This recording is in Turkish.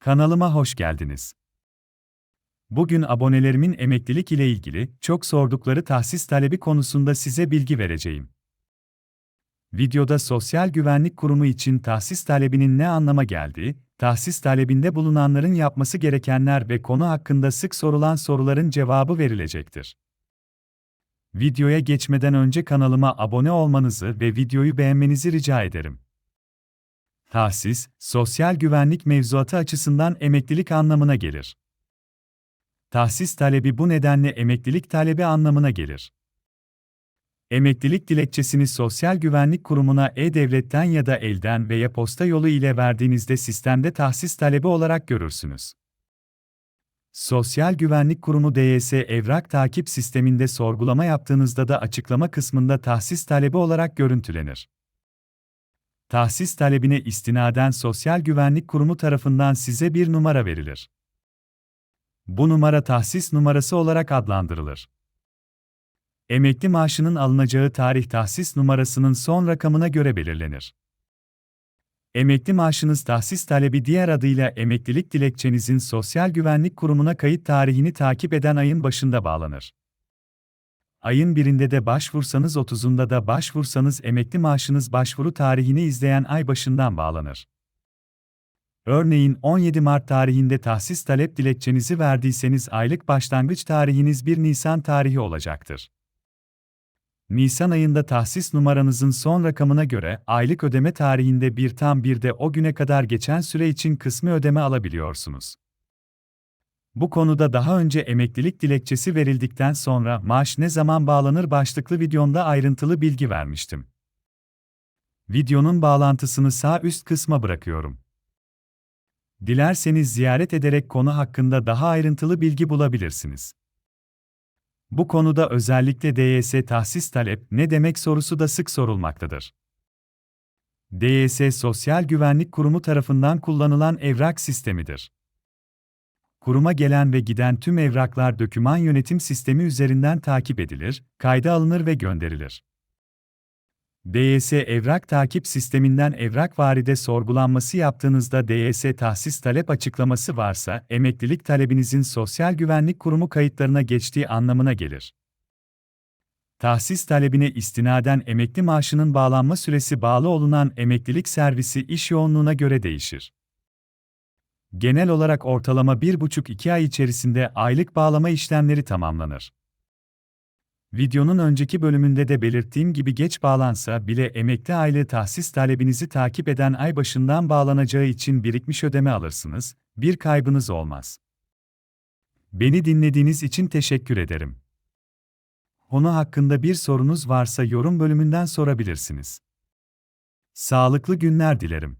Kanalıma hoş geldiniz. Bugün abonelerimin emeklilik ile ilgili çok sordukları tahsis talebi konusunda size bilgi vereceğim. Videoda Sosyal Güvenlik Kurumu için tahsis talebinin ne anlama geldiği, tahsis talebinde bulunanların yapması gerekenler ve konu hakkında sık sorulan soruların cevabı verilecektir. Videoya geçmeden önce kanalıma abone olmanızı ve videoyu beğenmenizi rica ederim. Tahsis, sosyal güvenlik mevzuatı açısından emeklilik anlamına gelir. Tahsis talebi bu nedenle emeklilik talebi anlamına gelir. Emeklilik dilekçesini Sosyal Güvenlik Kurumu'na e-devletten ya da elden veya posta yolu ile verdiğinizde sistemde tahsis talebi olarak görürsünüz. Sosyal Güvenlik Kurumu DYS evrak takip sisteminde sorgulama yaptığınızda da açıklama kısmında tahsis talebi olarak görüntülenir. Tahsis talebine istinaden Sosyal Güvenlik Kurumu tarafından size bir numara verilir. Bu numara tahsis numarası olarak adlandırılır. Emekli maaşının alınacağı tarih tahsis numarasının son rakamına göre belirlenir. Emekli maaşınız tahsis talebi diğer adıyla emeklilik dilekçenizin Sosyal Güvenlik Kurumu'na kayıt tarihini takip eden ayın başında bağlanır. Ayın birinde de başvursanız 30'unda da başvursanız emekli maaşınız başvuru tarihini izleyen ay başından bağlanır. Örneğin 17 Mart tarihinde tahsis talep dilekçenizi verdiyseniz aylık başlangıç tarihiniz 1 Nisan tarihi olacaktır. Nisan ayında tahsis numaranızın son rakamına göre aylık ödeme tarihinde bir tam bir de o güne kadar geçen süre için kısmi ödeme alabiliyorsunuz. Bu konuda daha önce emeklilik dilekçesi verildikten sonra maaş ne zaman bağlanır başlıklı videomda ayrıntılı bilgi vermiştim. Videonun bağlantısını sağ üst kısma bırakıyorum. Dilerseniz ziyaret ederek konu hakkında daha ayrıntılı bilgi bulabilirsiniz. Bu konuda özellikle DYS tahsis talep ne demek sorusu da sık sorulmaktadır. DYS Sosyal Güvenlik Kurumu tarafından kullanılan evrak sistemidir. Kuruma gelen ve giden tüm evraklar döküman yönetim sistemi üzerinden takip edilir, kayda alınır ve gönderilir. DYS evrak takip sisteminden evrak varide sorgulanması yaptığınızda DYS tahsis talep açıklaması varsa emeklilik talebinizin Sosyal Güvenlik Kurumu kayıtlarına geçtiği anlamına gelir. Tahsis talebine istinaden emekli maaşının bağlanma süresi bağlı olunan emeklilik servisi iş yoğunluğuna göre değişir. Genel olarak ortalama 1,5-2 ay içerisinde aylık bağlama işlemleri tamamlanır. Videonun önceki bölümünde de belirttiğim gibi geç bağlansa bile emekli aylığı tahsis talebinizi takip eden ay başından bağlanacağı için birikmiş ödeme alırsınız, bir kaybınız olmaz. Beni dinlediğiniz için teşekkür ederim. Konu hakkında bir sorunuz varsa yorum bölümünden sorabilirsiniz. Sağlıklı günler dilerim.